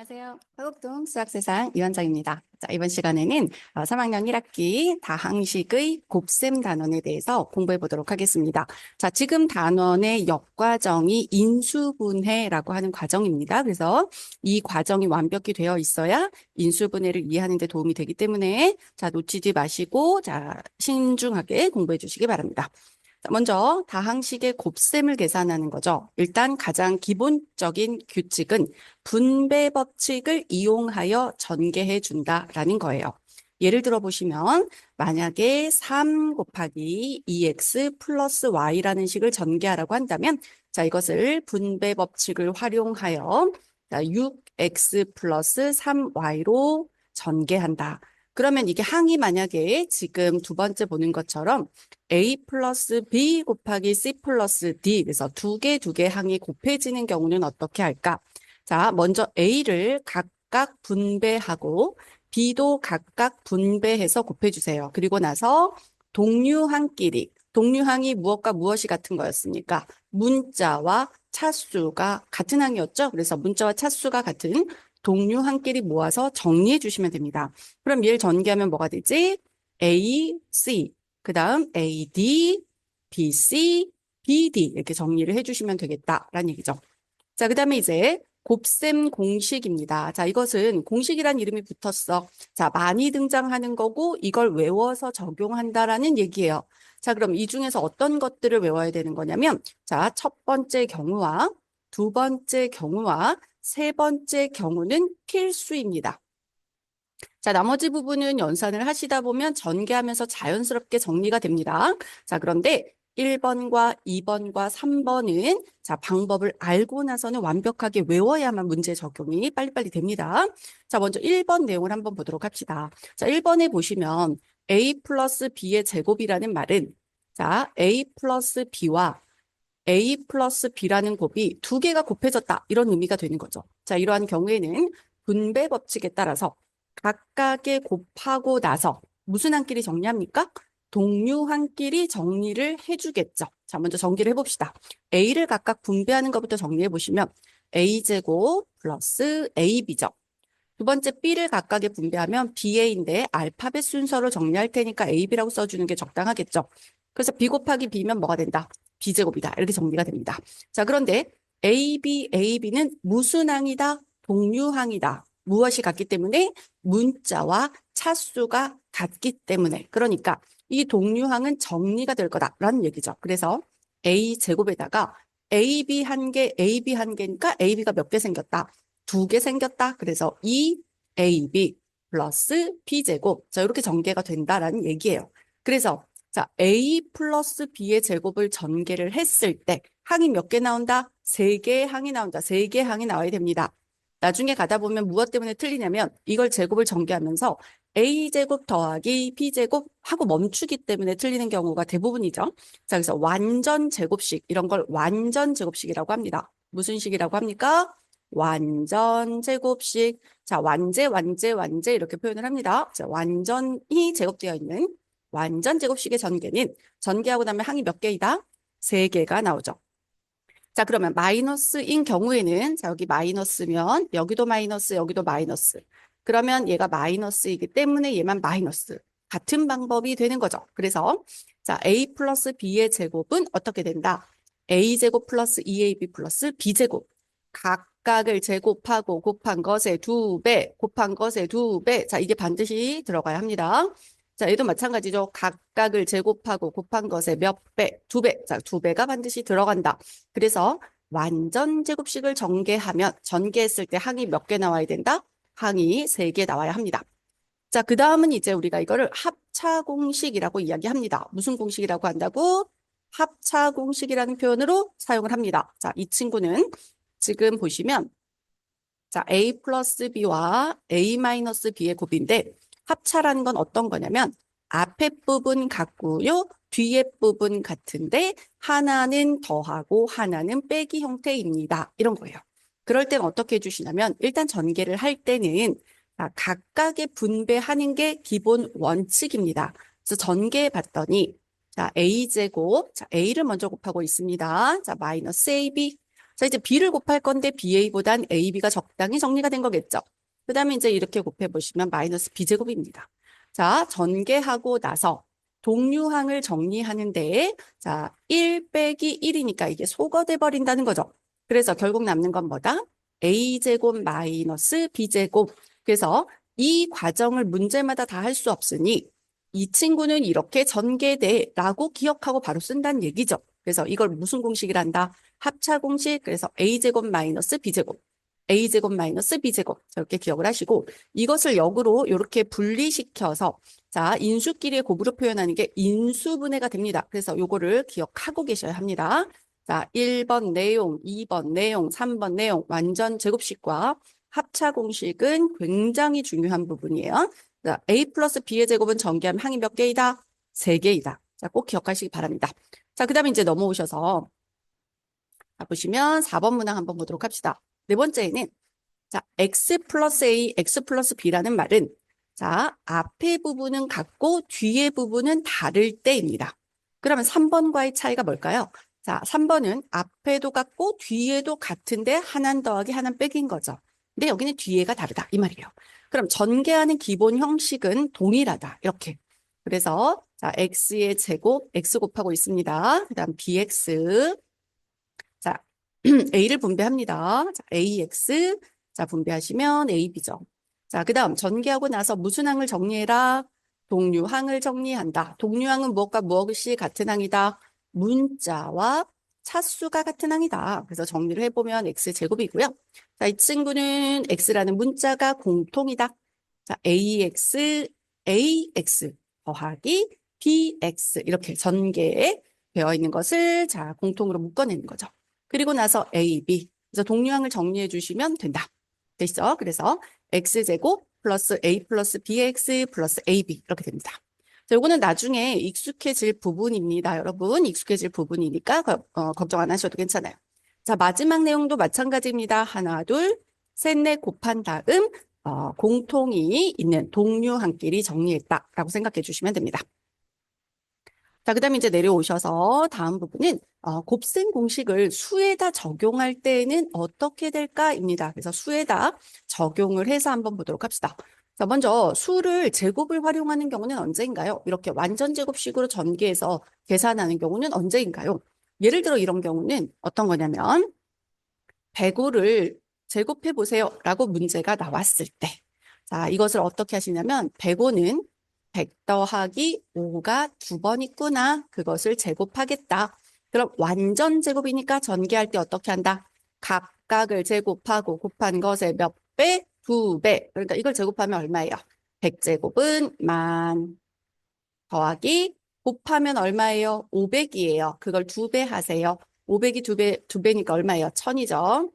안녕하세요. 화곡동 수학세상 이원장입니다. 자, 이번 시간에는 어, 3학년 1학기 다항식의 곱셈 단원에 대해서 공부해 보도록 하겠습니다. 자, 지금 단원의 역과정이 인수분해라고 하는 과정입니다. 그래서 이 과정이 완벽히 되어 있어야 인수분해를 이해하는 데 도움이 되기 때문에 자, 놓치지 마시고 자, 신중하게 공부해 주시기 바랍니다. 자, 먼저 다항식의 곱셈을 계산하는 거죠. 일단 가장 기본적인 규칙은 분배 법칙을 이용하여 전개해 준다라는 거예요. 예를 들어 보시면 만약에 3 곱하기 2x 플러스 y라는 식을 전개하라고 한다면 자 이것을 분배 법칙을 활용하여 자, 6x 플러스 3y로 전개한다. 그러면 이게 항이 만약에 지금 두 번째 보는 것처럼 a 플러스 b 곱하기 c 플러스 d 그래서 두 개 두 개 항이 곱해지는 경우는 어떻게 할까? 자, 먼저 a를 각각 분배하고 b도 각각 분배해서 곱해주세요. 그리고 나서 동류항끼리 동류항이 무엇과 무엇이 같은 거였습니까? 문자와 차수가 같은 항이었죠. 그래서 문자와 차수가 같은 동류항끼리 모아서 정리해 주시면 됩니다. 그럼 얘를 전개하면 뭐가 되지? A, C, 그 다음 A, D, B, C, B, D 이렇게 정리를 해주시면 되겠다라는 얘기죠. 자, 그 다음에 이제 곱셈 공식입니다. 자, 이것은 공식이란 이름이 붙었어. 자, 많이 등장하는 거고 이걸 외워서 적용한다라는 얘기예요. 자, 그럼 이 중에서 어떤 것들을 외워야 되는 거냐면 자, 첫 번째 경우와 두 번째 경우와 세 번째 경우는 필수입니다. 자, 나머지 부분은 연산을 하시다 보면 전개하면서 자연스럽게 정리가 됩니다. 자, 그런데 1번과 2번과 3번은 자, 방법을 알고 나서는 완벽하게 외워야만 문제 적용이 빨리빨리 됩니다. 자, 먼저 1번 내용을 한번 보도록 합시다. 자, 1번에 보시면 a 플러스 b의 제곱이라는 말은 자, a 플러스 b와 a 플러스 b라는 곱이 두 개가 곱해졌다. 이런 의미가 되는 거죠. 자, 이러한 경우에는 분배 법칙에 따라서 각각의 곱하고 나서 무슨 한끼리 정리합니까? 동류 한끼리 정리를 해주겠죠. 자, 먼저 정리를 해봅시다. a를 각각 분배하는 것부터 정리해 보시면 a제곱 플러스 ab죠. 두 번째 b를 각각에 분배하면 ba인데 알파벳 순서로 정리할 테니까 ab라고 써주는 게 적당하겠죠. 그래서 b 곱하기 b면 뭐가 된다? B제곱이다. 이렇게 정리가 됩니다. 자, 그런데 ab, ab는 무슨 항이다? 동류항이다. 무엇이 같기 때문에 문자와 차수가 같기 때문에 그러니까 이 동류항은 정리가 될 거다라는 얘기죠. 그래서 a 제곱에다가 ab 한 개, ab 한 개니까 ab가 몇 개 생겼다? 두 개 생겼다. 그래서 2ab 플러스 b 제곱. 자, 이렇게 전개가 된다라는 얘기예요. 그래서 자, a 플러스 b의 제곱을 전개를 했을 때 항이 몇 개 나온다? 세 개의 항이 나온다. 세 개의 항이 나와야 됩니다. 나중에 가다 보면 무엇 때문에 틀리냐면 이걸 제곱을 전개하면서 a제곱 더하기 b제곱 하고 멈추기 때문에 틀리는 경우가 대부분이죠. 자, 그래서 완전 제곱식 이런 걸 완전 제곱식이라고 합니다. 무슨 식이라고 합니까? 완전 제곱식. 자, 완제, 완제, 완제 이렇게 표현을 합니다. 자, 완전히 제곱되어 있는 완전 제곱식의 전개는 전개하고 나면 항이 몇 개이다? 세 개가 나오죠. 자, 그러면 마이너스인 경우에는 자, 여기 마이너스면 여기도 마이너스, 여기도 마이너스. 그러면 얘가 마이너스이기 때문에 얘만 마이너스. 같은 방법이 되는 거죠. 그래서 자, a 플러스 b의 제곱은 어떻게 된다? a 제곱 플러스 2ab 플러스 b 제곱. 각각을 제곱하고 곱한 것의 두 배, 곱한 것의 두 배. 자, 이게 반드시 들어가야 합니다. 자, 얘도 마찬가지죠. 각각을 제곱하고 곱한 것의 몇 배, 두 배. 자, 두 배가 반드시 들어간다. 그래서 완전 제곱식을 전개하면 전개했을 때 항이 몇 개 나와야 된다? 항이 세 개 나와야 합니다. 자, 그 다음은 이제 우리가 이거를 합차 공식이라고 이야기합니다. 무슨 공식이라고 한다고? 합차 공식이라는 표현으로 사용을 합니다. 자, 이 친구는 지금 보시면 자, a 플러스 b와 a 마이너스 b의 곱인데 합차라는 건 어떤 거냐면 앞에 부분 같고요. 뒤에 부분 같은데 하나는 더하고 하나는 빼기 형태입니다. 이런 거예요. 그럴 땐 어떻게 해주시냐면 일단 전개를 할 때는 각각의 분배하는 게 기본 원칙입니다. 그래서 전개해 봤더니 자, a제곱, 자, a를 먼저 곱하고 있습니다. 자, 마이너스 ab. 자, 이제 B를 곱할 건데 BA보단 AB가 적당히 정리가 된 거겠죠. 그 다음에 이제 이렇게 곱해보시면 마이너스 B제곱입니다. 자, 전개하고 나서 동류항을 정리하는데 자, 1 빼기 1이니까 이게 소거돼 버린다는 거죠. 그래서 결국 남는 건 뭐다? A제곱 마이너스 B제곱. 그래서 이 과정을 문제마다 다 할 수 없으니 이 친구는 이렇게 전개돼라고 기억하고 바로 쓴다는 얘기죠. 그래서 이걸 무슨 공식이란다? 합차 공식. 그래서 A제곱 마이너스 B제곱. A제곱 마이너스 B제곱. 이렇게 기억을 하시고 이것을 역으로 이렇게 분리시켜서 자, 인수끼리의 곱으로 표현하는 게 인수분해가 됩니다. 그래서 요거를 기억하고 계셔야 합니다. 자, 1번 내용, 2번 내용, 3번 내용, 완전 제곱식과 합차 공식은 굉장히 중요한 부분이에요. 자, A 플러스 B의 제곱은 전개하면 항이 몇 개이다? 세 개이다. 자, 꼭 기억하시기 바랍니다. 자, 그 다음에 이제 넘어오셔서 자, 보시면 4번 문항 한번 보도록 합시다. 네 번째는 자, X 플러스 A, X 플러스 B라는 말은 자, 앞의 부분은 같고 뒤의 부분은 다를 때입니다. 그러면 3번과의 차이가 뭘까요? 자, 3번은 앞에도 같고 뒤에도 같은데 하나 더하기 하나 빼기인 거죠. 근데 여기는 뒤에가 다르다 이 말이에요. 그럼 전개하는 기본 형식은 동일하다 이렇게. 그래서 자, x의 제곱 x 곱하고 있습니다. 그다음 bx 자, a를 분배합니다. 자, ax 자, 분배하시면 ab죠. 자, 그 다음 전개하고 나서 무슨 항을 정리해라? 동류항을 정리한다. 동류항은 무엇과 무엇이 같은 항이다? 문자와 차수가 같은 항이다. 그래서 정리를 해보면 x 제곱이고요. 자, 이 친구는 x라는 문자가 공통이다. 자, ax, ax 더하기 bx 이렇게 전개에 되어 있는 것을 자 공통으로 묶어내는 거죠. 그리고 나서 ab 그래서 동류항을 정리해 주시면 된다. 되시죠? 그래서 x제곱 플러스 a 플러스 bx 플러스 ab 이렇게 됩니다. 자, 요거는 나중에 익숙해질 부분입니다. 여러분 익숙해질 부분이니까 거- 어, 걱정 안 하셔도 괜찮아요. 자, 마지막 내용도 마찬가지입니다. 하나, 둘, 셋, 넷 곱한 다음 어, 공통이 있는 동류항끼리 정리했다라고 생각해 주시면 됩니다. 자, 그 다음에 이제 내려오셔서 다음 부분은 어, 곱셈 공식을 수에다 적용할 때는 어떻게 될까입니다. 그래서 수에다 적용을 해서 한번 보도록 합시다. 자, 먼저 수를 제곱을 활용하는 경우는 언제인가요? 이렇게 완전 제곱식으로 전개해서 계산하는 경우는 언제인가요? 예를 들어 이런 경우는 어떤 거냐면 105를 제곱해 보세요 라고 문제가 나왔을 때 자, 이것을 어떻게 하시냐면 105는 100 더하기 5가 두 번 있구나. 그것을 제곱하겠다. 그럼 완전 제곱이니까 전개할 때 어떻게 한다? 각각을 제곱하고 곱한 것의 몇 배? 두 배. 그러니까 이걸 제곱하면 얼마예요? 100제곱은 만 더하기 곱하면 얼마예요? 500이에요. 그걸 두 배 하세요. 500이 두 배, 두 배니까 얼마예요? 1000이죠.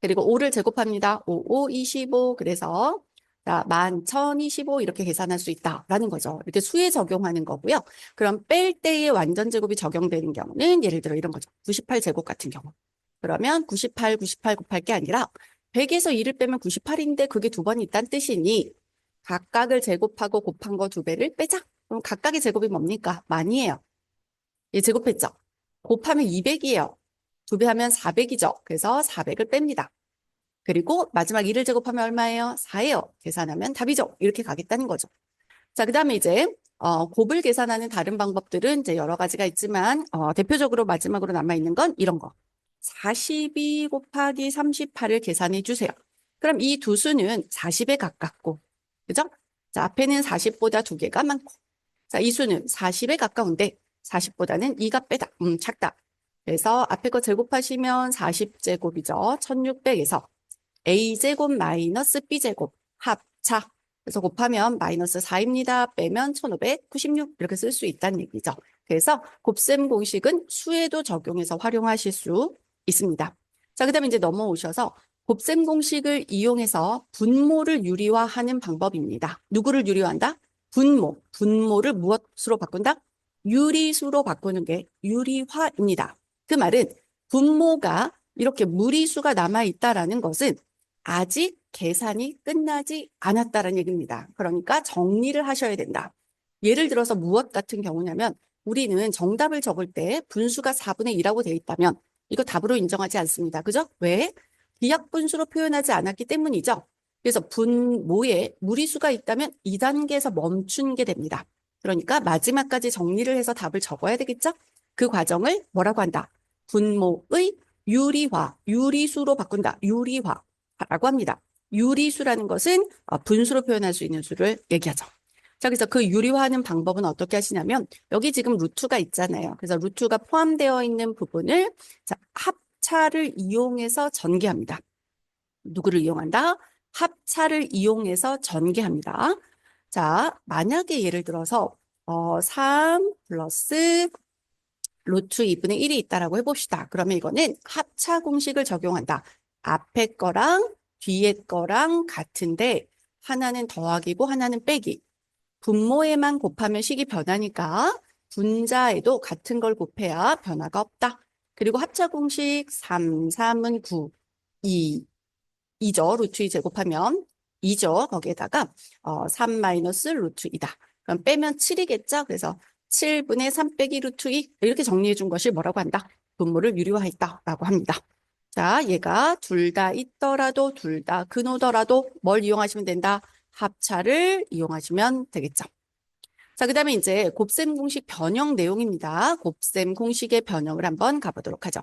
그리고 5를 제곱합니다. 5, 5, 25. 그래서 자, 11,025 이렇게 계산할 수 있다라는 거죠. 이렇게 수에 적용하는 거고요. 그럼 뺄 때의 완전 제곱이 적용되는 경우는 예를 들어 이런 거죠. 98제곱 같은 경우. 그러면 98, 98 곱할 게 아니라 100에서 2를 빼면 98인데 그게 두 번 있다는 뜻이니 각각을 제곱하고 곱한 거 두 배를 빼자. 그럼 각각의 제곱이 뭡니까? 만이에요. 얘 제곱했죠? 곱하면 200이에요. 두 배 하면 400이죠. 그래서 400을 뺍니다. 그리고 마지막 2를 제곱하면 얼마예요? 4예요. 계산하면 답이죠. 이렇게 가겠다는 거죠. 자, 그 다음에 이제 어, 곱을 계산하는 다른 방법들은 이제 여러 가지가 있지만 어, 대표적으로 마지막으로 남아있는 건 이런 거. 42 곱하기 38을 계산해 주세요. 그럼 이 두 수는 40에 가깝고, 그죠? 자, 앞에는 40보다 두 개가 많고, 자, 이 수는 40에 가까운데 40보다는 2가 빼다, 음, 작다. 그래서 앞에 거 제곱하시면 40제곱이죠. 1600에서 a제곱 마이너스 b제곱 합차. 그래서 곱하면 마이너스 4입니다. 빼면 1596 이렇게 쓸 수 있다는 얘기죠. 그래서 곱셈 공식은 수에도 적용해서 활용하실 수 있습니다. 자, 그 다음에 이제 넘어오셔서 곱셈 공식을 이용해서 분모를 유리화하는 방법입니다. 누구를 유리화한다? 분모. 분모를 무엇으로 바꾼다? 유리수로 바꾸는 게 유리화입니다. 그 말은 분모가 이렇게 무리수가 남아있다라는 것은 아직 계산이 끝나지 않았다는 얘기입니다. 그러니까 정리를 하셔야 된다. 예를 들어서 무엇 같은 경우냐면 우리는 정답을 적을 때 분수가 4분의 2라고 되어 있다면 이거 답으로 인정하지 않습니다. 그죠? 왜? 기약분수로 표현하지 않았기 때문이죠. 그래서 분모에 무리수가 있다면 2단계에서 멈춘 게 됩니다. 그러니까 마지막까지 정리를 해서 답을 적어야 되겠죠? 그 과정을 뭐라고 한다? 분모의 유리화, 유리수로 바꾼다. 유리화 라고 합니다. 유리수라는 것은 어, 분수로 표현할 수 있는 수를 얘기하죠. 자, 그래서 그 유리화하는 방법은 어떻게 하시냐면 여기 지금 루트가 있잖아요. 그래서 루트가 포함되어 있는 부분을 자, 합차를 이용해서 전개합니다. 누구를 이용한다? 합차를 이용해서 전개합니다. 자, 만약에 예를 들어서 어, 3 플러스 루트 2분의 1이 있다라고 해봅시다. 그러면 이거는 합차 공식을 적용한다. 앞에 거랑 뒤에 거랑 같은데 하나는 더하기고 하나는 빼기. 분모에만 곱하면 식이 변하니까 분자에도 같은 걸 곱해야 변화가 없다. 그리고 합차 공식 3, 3은 9, 2, 2죠. 루트 2 제곱하면 2죠. 거기에다가 어, 3 마이너스 루트 2다. 그럼 빼면 7이겠죠. 그래서 7분의 3 빼기 루트 2 이렇게 정리해 준 것이 뭐라고 한다? 분모를 유리화했다라고 합니다. 자, 얘가 둘 다 있더라도 둘 다 근오더라도 뭘 이용하시면 된다? 합차를 이용하시면 되겠죠. 자, 그 다음에 이제 곱셈 공식 변형 내용입니다. 곱셈 공식의 변형을 한번 가보도록 하죠.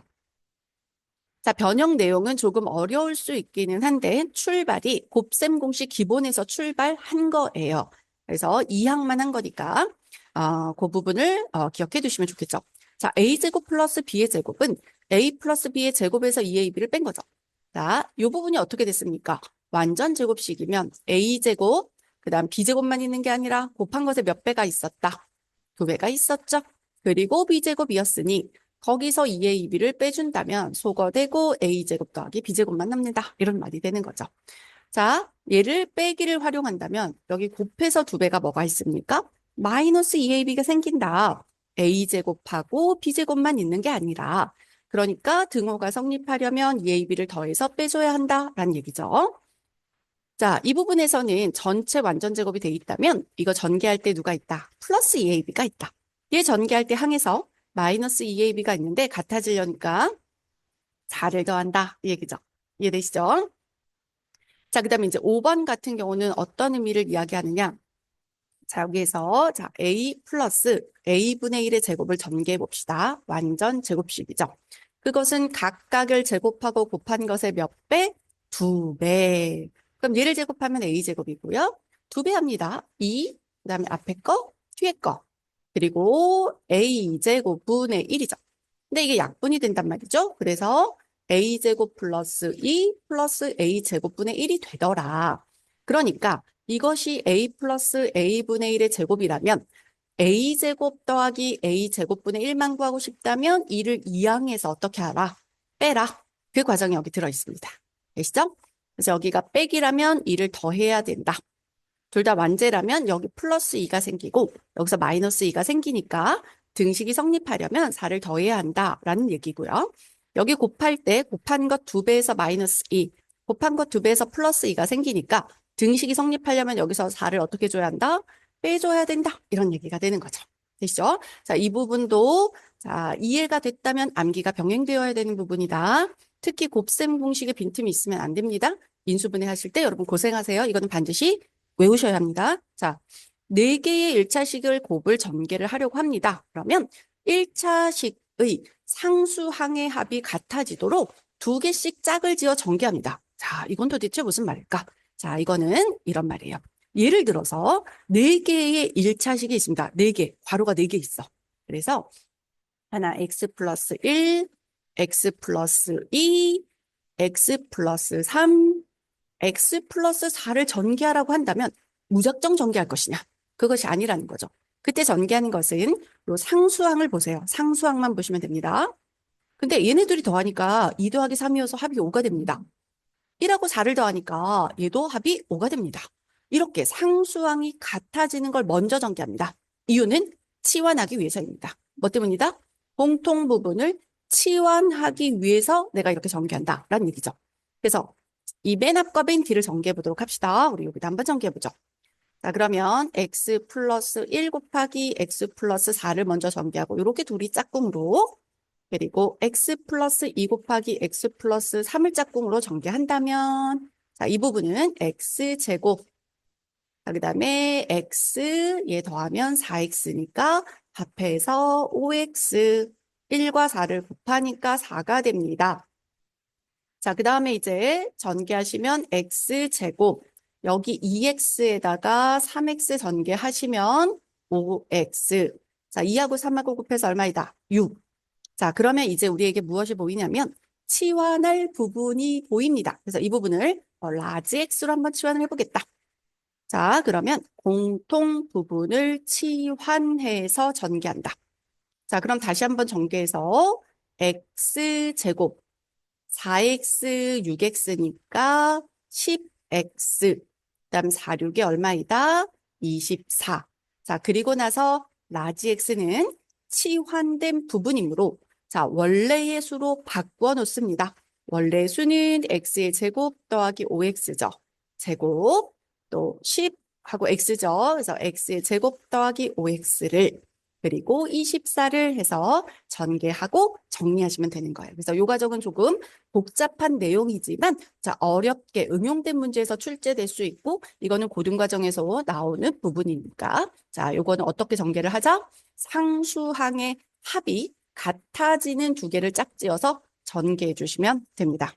자, 변형 내용은 조금 어려울 수 있기는 한데 출발이 곱셈 공식 기본에서 출발한 거예요. 그래서 이항만 한 거니까 어, 그 부분을 어, 기억해 두시면 좋겠죠. 자, a제곱 플러스 b의 제곱은 a 플러스 b의 제곱에서 2ab를 뺀 거죠. 자, 이 부분이 어떻게 됐습니까? 완전 제곱식이면 a제곱, 그 다음 b제곱만 있는 게 아니라 곱한 것에 몇 배가 있었다? 두 배가 있었죠. 그리고 b제곱이었으니 거기서 2의 2b를 빼준다면 소거되고 a제곱 더하기 b제곱만 남는다. 이런 말이 되는 거죠. 자, 얘를 빼기를 활용한다면 여기 곱해서 두 배가 뭐가 있습니까? 마이너스 2ab가 생긴다. a제곱하고 b제곱만 있는 게 아니라 그러니까 등호가 성립하려면 2ab를 더해서 빼줘야 한다라는 얘기죠. 자, 이 부분에서는 전체 완전 제곱이 돼 있다면 이거 전개할 때 누가 있다? 플러스 2ab가 있다. 얘 전개할 때 항에서 마이너스 2ab가 있는데 같아지려니까 4를 더한다. 이 얘기죠. 이해되시죠? 자, 그 다음에 이제 5번 같은 경우는 어떤 의미를 이야기하느냐? 자, 여기에서 자, a 플러스 a분의 1의 제곱을 전개해 봅시다. 완전 제곱식이죠. 그것은 각각을 제곱하고 곱한 것의 몇 배? 두 배. 그럼 얘를 제곱하면 a제곱이고요. 두 배 합니다. 2, 그 다음에 앞에 거, 뒤에 거. 그리고 a제곱분의 1이죠. 근데 이게 약분이 된단 말이죠. 그래서 a제곱 플러스 2 플러스 a제곱분의 1이 되더라. 그러니까 이것이 a 플러스 a분의 1의 제곱이라면 a제곱 더하기 a제곱분의 1만 구하고 싶다면 2를 이항해서 어떻게 하라? 빼라. 그 과정이 여기 들어 있습니다. 되시죠? 그래서 여기가 빼기라면 2를 더해야 된다. 둘 다 완제라면 여기 플러스 2가 생기고 여기서 마이너스 2가 생기니까 등식이 성립하려면 4를 더해야 한다라는 얘기고요. 여기 곱할 때 곱한 것 2배에서 마이너스 2, 곱한 것 2배에서 플러스 2가 생기니까 등식이 성립하려면 여기서 4를 어떻게 줘야 한다? 빼줘야 된다. 이런 얘기가 되는 거죠. 되시죠? 자, 이 부분도 자, 이해가 됐다면 암기가 병행되어야 되는 부분이다. 특히 곱셈 공식에 빈틈이 있으면 안 됩니다. 인수분해 하실 때 여러분 고생하세요. 이거는 반드시 외우셔야 합니다. 자, 네 개의 1차식을 곱을 전개를 하려고 합니다. 그러면 1차식의 상수 항의 합이 같아지도록 두 개씩 짝을 지어 전개합니다. 자, 이건 도대체 무슨 말일까? 자, 이거는 이런 말이에요. 예를 들어서 네 개의 1차식이 있습니다. 네 개, 괄호가 네 개 있어. 그래서 하나 x 플러스 1, x 플러스 2, x 플러스 3, x 플러스 4를 전개하라고 한다면 무작정 전개할 것이냐? 그것이 아니라는 거죠. 그때 전개하는 것은 요 상수항을 보세요. 상수항만 보시면 됩니다. 근데 얘네들이 더하니까 2 더하기 3이어서 합이 5가 됩니다. 1하고 4를 더하니까 얘도 합이 5가 됩니다. 이렇게 상수항이 같아지는 걸 먼저 전개합니다. 이유는 치환하기 위해서입니다. 뭐 때문이다? 공통 부분을 치환하기 위해서 내가 이렇게 전개한다. 라는 얘기죠. 그래서 이 맨 앞과 맨 뒤를 전개해 보도록 합시다. 우리 여기다 한번 전개해 보죠. 자, 그러면 x 플러스 1 곱하기 x 플러스 4를 먼저 전개하고 이렇게 둘이 짝꿍으로 그리고 x 플러스 2 곱하기 x 플러스 3을 짝꿍으로 전개한다면 자, 이 부분은 x 제곱 자, 그 다음에 x 얘 더하면 4x니까 합해서 5x 1과 4를 곱하니까 4가 됩니다. 자, 그 다음에 이제 전개하시면 x 제곱 여기 2x에다가 3x 전개하시면 5x 자, 2하고 3하고 곱해서 얼마이다? 6. 자, 그러면 이제 우리에게 무엇이 보이냐면 치환할 부분이 보입니다. 그래서 이 부분을 어, 라지 x로 한번 치환을 해보겠다. 자, 그러면 공통 부분을 치환해서 전개한다. 자, 그럼 다시 한번 전개해서 x 제곱 4x 6x니까 10x 그다음 4, 6이 얼마이다? 24. 자, 그리고 나서 라지 x는 치환된 부분이므로 자, 원래의 수로 바꾸어 놓습니다. 원래 수는 x의 제곱 더하기 5x죠. 제곱 또 10 하고 x죠. 그래서 x의 제곱 더하기 5x를 그리고 24를 해서 전개하고 정리하시면 되는 거예요. 그래서 이 과정은 조금 복잡한 내용이지만 자, 어렵게 응용된 문제에서 출제될 수 있고 이거는 고등 과정에서 나오는 부분이니까 자, 요거는 어떻게 전개를 하자? 상수항의 합이 같아지는 두 개를 짝지어서 전개해 주시면 됩니다.